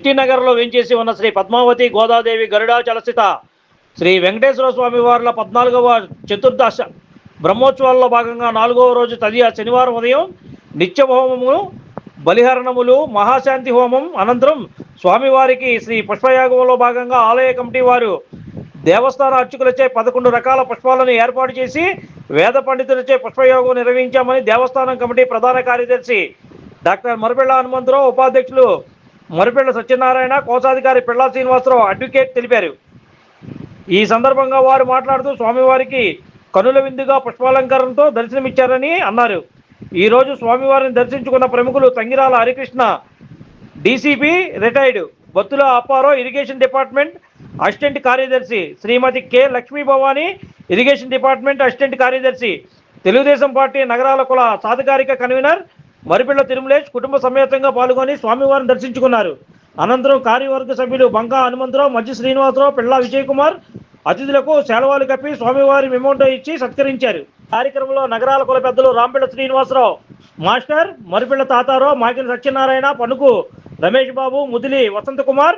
చిట్టినగర్లో వెంచేసి ఉన్న శ్రీ పద్మావతి గోదాదేవి గరుడాచలస్థిత శ్రీ వెంకటేశ్వర స్వామి వార్ల పద్నాలుగవ చతుర్దశ బ్రహ్మోత్సవాల్లో భాగంగా నాలుగవ రోజు తదియ శనివారం ఉదయం నిత్య హోమము బలిహరణములు మహాశాంతి హోమం అనంతరం స్వామివారికి శ్రీ పుష్పయాగంలో భాగంగా ఆలయ కమిటీ వారు దేవస్థాన అర్చకులచే పదకొండు రకాల పుష్పాలను ఏర్పాటు చేసి వేద పండితులచే పుష్పయోగం నిర్వహించామని దేవస్థానం కమిటీ ప్రధాన కార్యదర్శి డాక్టర్ మరబెళ్ళ హనుమంతరావు ఉపాధ్యక్షులు మరిపెళ్ళ సత్యనారాయణ కోశాధికారి పిళ్ళా శ్రీనివాసరావు అడ్వకేట్ తెలిపారు. ఈ సందర్భంగా వారు మాట్లాడుతూ స్వామివారికి కనుల విందుగా పుష్పాలంకరణతో దర్శనమిచ్చారని అన్నారు. ఈరోజు స్వామివారిని దర్శించుకున్న ప్రముఖులు Tangirala Harikrishna DCP retired Battula Apparao irrigation department assistant కార్యదర్శి Shrimati K Lakshmi Bhavani irrigation department assistant కార్యదర్శి తెలుగుదేశం పార్టీ నగరాల కుల సాధికారిక కన్వీనర్ మరిపిల్ల తిరుమలేష్ కుటుంబ సమేతంగా పాల్గొని స్వామివారిని దర్శించుకున్నారు. అనంతరం కార్యవర్గ సభ్యులు బంకా హనుమంతరావు మజ్జి శ్రీనివాసరావు పిళ్ళ విజయ్ కుమార్ అతిథులకు సెలవాలు కప్పి స్వామివారి మెమోటో ఇచ్చి సత్కరించారు. కార్యక్రమంలో నగరాల కుల పెద్దలు రాంపిళ్ళ శ్రీనివాసరావు మాస్టర్ మరిపిళ్ళ తాతారావు మాకిన సత్యనారాయణ పనుకు రమేష్ బాబు ముదిలి వసంత కుమార్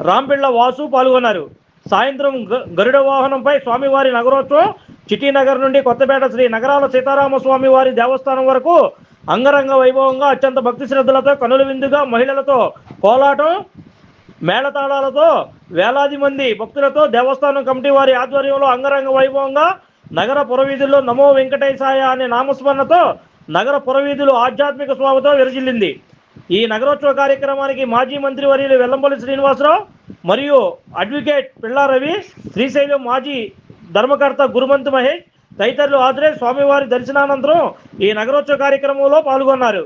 రాంపిళ్ళ వాసు పాల్గొన్నారు. సాయంత్రం గ- గరుడ వాహనంపై స్వామివారి నగరోత్సవం చిటీనగర్ నుండి కొత్తపేట శ్రీ నగరాల సీతారామ స్వామివారి దేవస్థానం వరకు అంగరంగ వైభవంగా అత్యంత భక్తి శ్రద్ధలతో కనుల విందుగా మహిళలతో కోలాటం మేళతాళాలతో వేలాది మంది భక్తులతో దేవస్థానం కమిటీ వారి ఆధ్వర్యంలో అంగరంగ వైభవంగా నగర పురవీధుల్లో నమో వెంకటేశాయ అనే నామస్మరణతో నగర పురవీధులు ఆధ్యాత్మిక స్వామితో విరజిల్లింది. ఈ నగరోత్సవ కార్యక్రమానికి మాజీ మంత్రి వర్యులు వెల్లంపల్లి శ్రీనివాసరావు మరియు అడ్వకేట్ పిళ్ళారవి శ్రీశైలం మాజీ ధర్మకర్త గురుమంత్ మహేష్ తదితరులు హాజరై స్వామివారి దర్శనానంతరం ఈ నగరోత్సవ కార్యక్రమంలో పాల్గొన్నారు.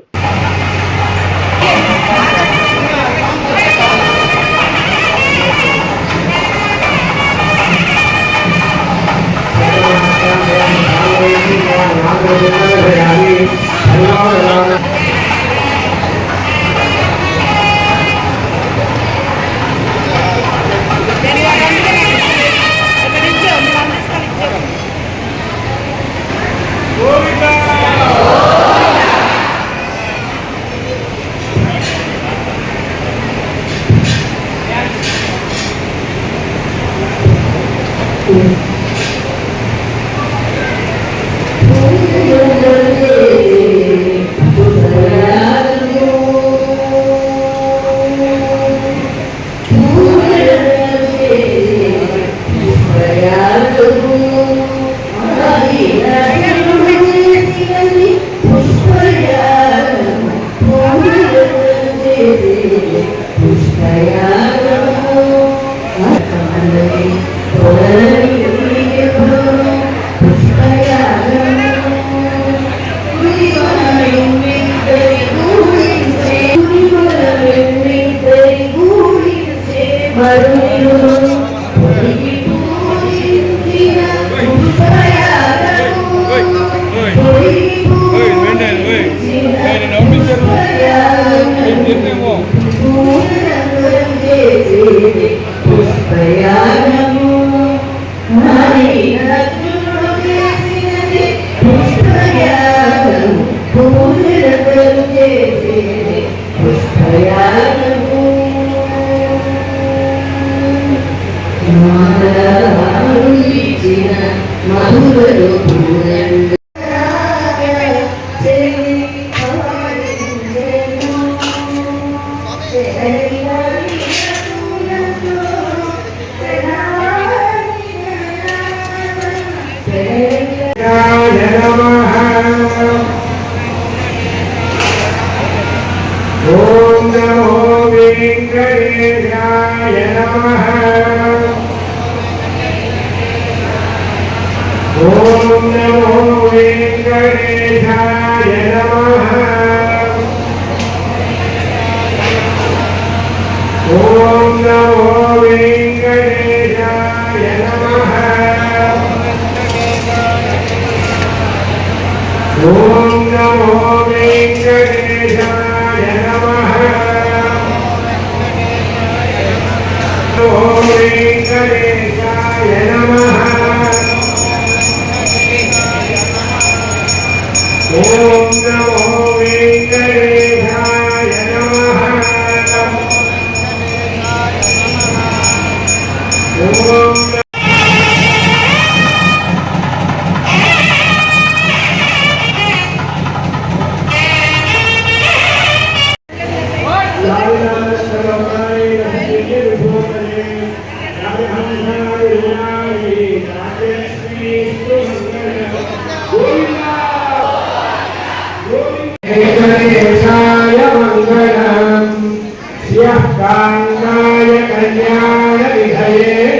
ఓం ఓం నమో వెంకటేశాయ నమః ఓం వెంకటేశాయ నమః ఓం నమో nadie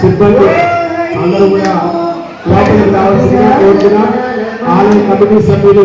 సిబ్బంది అందరూ కూడా లోపలికి రావాల్సిందిగా కోరుతున్నాం ఆలయ కమిటీ సభ్యులు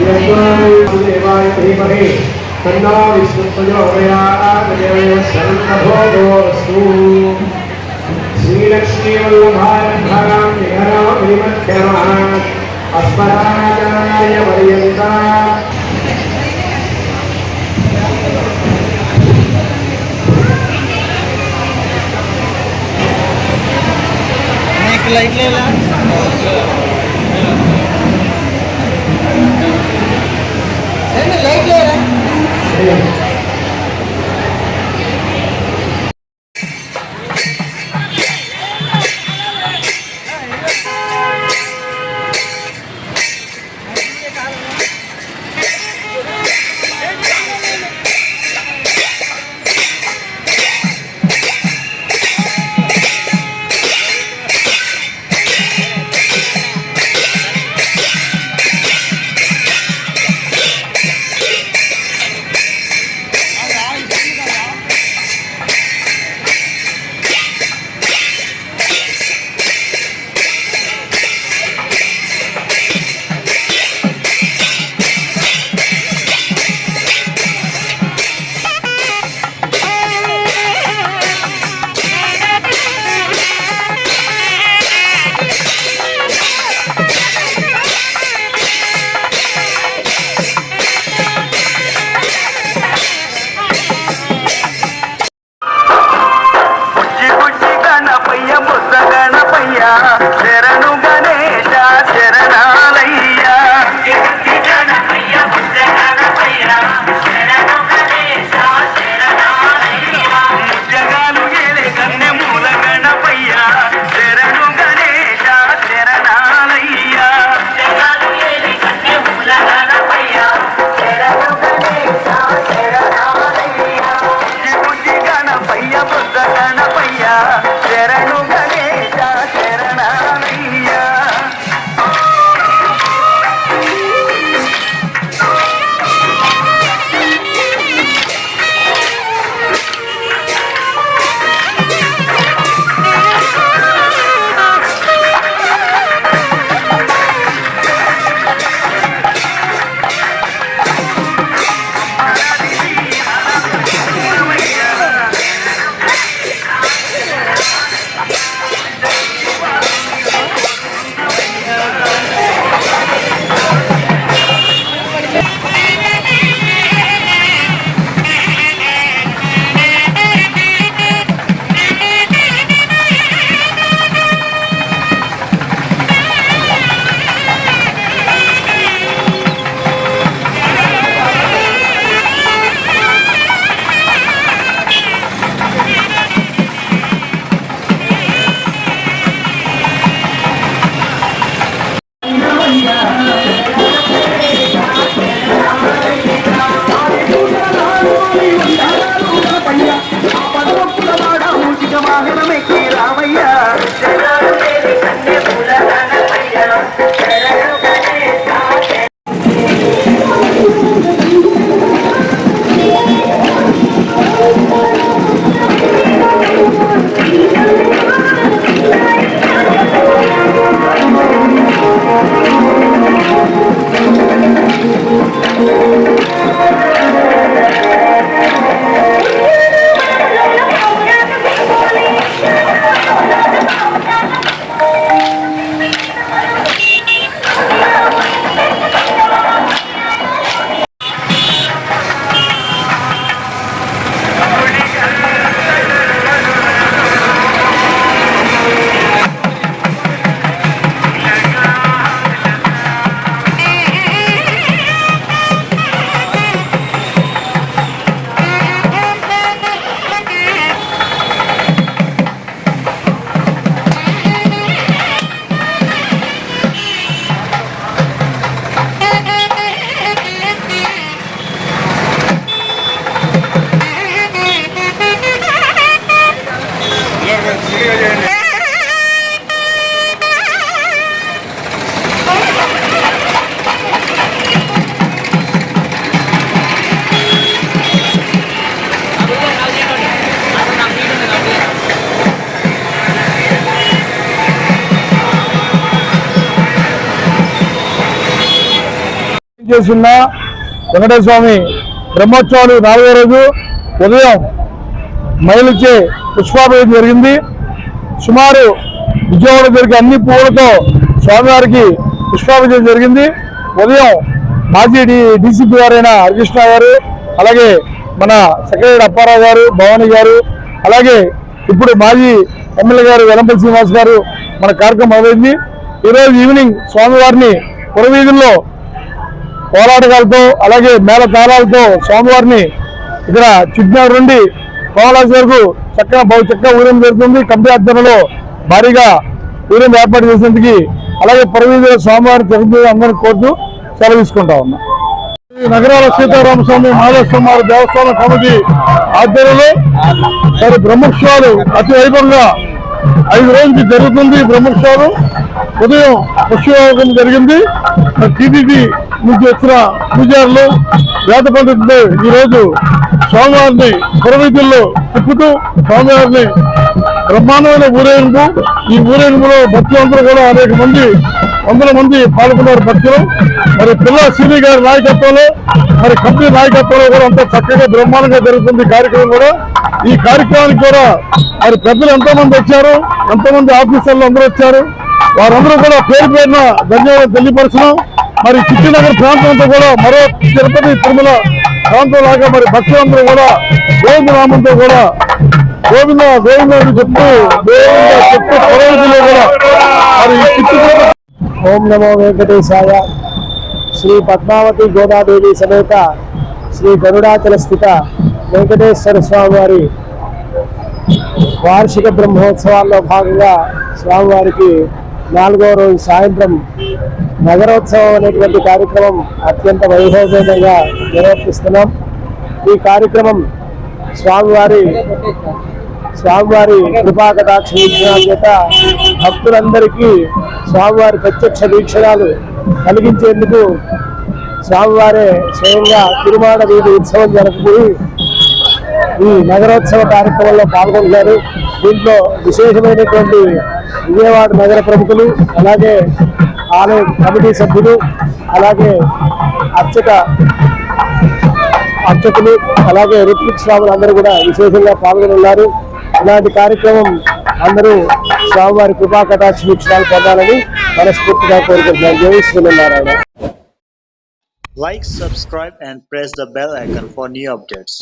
देवाय धीमहि तन्नो विष्णुप्रचोदयात्मदेवस्सन्नभोगोऽस्तु श्रीलक्ष्मीवल्लभारम्भरां निहरामिमध्यमान् अस्मदाचार्यपर्यन्ता లైట్లేలా లైట్ లేరా చేసిన వెంకటేశ్వర స్వామి బ్రహ్మోత్సవాలు నాలుగో రోజు ఉదయం మహిళచే పుష్పాభిషేకం జరిగింది. సుమారు విజయవాడ జరిగే అన్ని పువ్వులతో స్వామివారికి పుష్పాభిషేకం జరిగింది. ఉదయం మాజీ డి డీసీపీ గారైన హరికృష్ణ గారు అలాగే మన సెక్రటరీ అప్పారావు గారు భవానీ గారు అలాగే ఇప్పుడు మాజీ ఎమ్మెల్యే గారు వెలంపల్లి శ్రీనివాస్ గారు మన కార్యక్రమం మొదలైంది. ఈరోజు ఈవినింగ్ స్వామివారిని పురవీధుల్లో కోలాటకాలతో అలాగే మేళ తాళాలతో స్వామివారిని ఇక్కడ చిట్నగర్ నుండి కోమలాస్ వరకు చక్కగా బహు చక్కగా ఊరేం జరుగుతుంది. కమిటీ ఆధ్వర్యంలో భారీగా ఊరేం ఏర్పాటు చేసేందుకు అలాగే పురవీధుల స్వామివారిని జరుగుతుంది అందరిని కోరుతూ సెలవు తీసుకుంటా ఉన్నా. ఈ నగరాల సీతారామ స్వామి మాధవస్వామి దేవస్థానం కమిటీ ఆధ్వర్యంలో మరి బ్రహ్మోత్సవాలు అతి వైభవంగా ఐదు రోజులకి జరుగుతుంది బ్రహ్మోత్సవాలు ఉదయం పుష్పయోగం జరిగింది. టీడీపీ నుంచి వచ్చిన పూజారులు వేద పండితులు ఈ రోజు స్వామివారిని పురవీధుల్లో తిప్పుతూ స్వామివారిని బ్రహ్మాండమైన ఊరేగింపు. ఈ ఊరేగింపులో భక్తులందరూ కూడా అనేక మంది వందల మంది పాల్గొన్నారు భక్తులు మరి పిల్ల సిరి గారి నాయకత్వంలో మరి కంపెనీ నాయకత్వంలో కూడా అంతా చక్కగా బ్రహ్మాండంగా జరుగుతుంది కార్యక్రమం కూడా. ఈ కార్యక్రమానికి కూడా మరి పెద్దలు ఎంతో మంది వచ్చారు ఎంతోమంది ఆఫీసర్లు అందరూ వచ్చారు. వారందరూ కూడా పేరు పేరున ధన్యవాదాలు తెలియపరచడం మరి చిట్టినగర్ ప్రాంతం అంతా కూడా మరో తిరుపతి తిరుమల ప్రాంతం లాగా మరి భక్తులందరూ కూడా గోవిందరామంతో కూడా గోవింద గోవింద చెప్తూ గోవింద చెప్తూ కూడా మరి ఈ ఓం నమో వెంకటేశాయ. శ్రీ పద్మావతి గోదాదేవి సమేత శ్రీ గరుడాచల స్థిత వెంకటేశ్వర స్వామివారి వార్షిక బ్రహ్మోత్సవాల్లో భాగంగా స్వామివారికి నాలుగో రోజు సాయంత్రం నగరోత్సవం అనేటువంటి కార్యక్రమం అత్యంత వైభవపేతంగా నిర్వర్తిస్తున్నాం. ఈ కార్యక్రమం స్వామివారి స్వామివారి కృపా కటాక్ష వీక్షణాల చేత భక్తులందరికీ స్వామివారి ప్రత్యక్ష వీక్షణాలు కలిగించేందుకు స్వామివారే స్వయంగా తిరుమాడ వీధి ఉత్సవం జరుపుకుని ఈ నగరోత్సవ కార్యక్రమంలో పాల్గొంటున్నారు. దీంట్లో విశేషమైనటువంటి విజయవాడ నగర ప్రముఖులు అలాగే ఆలయ కమిటీ సభ్యులు అలాగే అర్చక అర్చకులు అలాగే రుత్విక్ స్వాములు అందరూ కూడా విశేషంగా పాల్గొని ఉన్నారు ఇలాంటి కార్యక్రమం అందరూ స్వామివారి కృపా కటాక్ష పొందాలని మనస్ఫూర్తిగా కోరుకుంటున్నాను జై Srimannarayana. Like subscribe and press the bell icon for new updates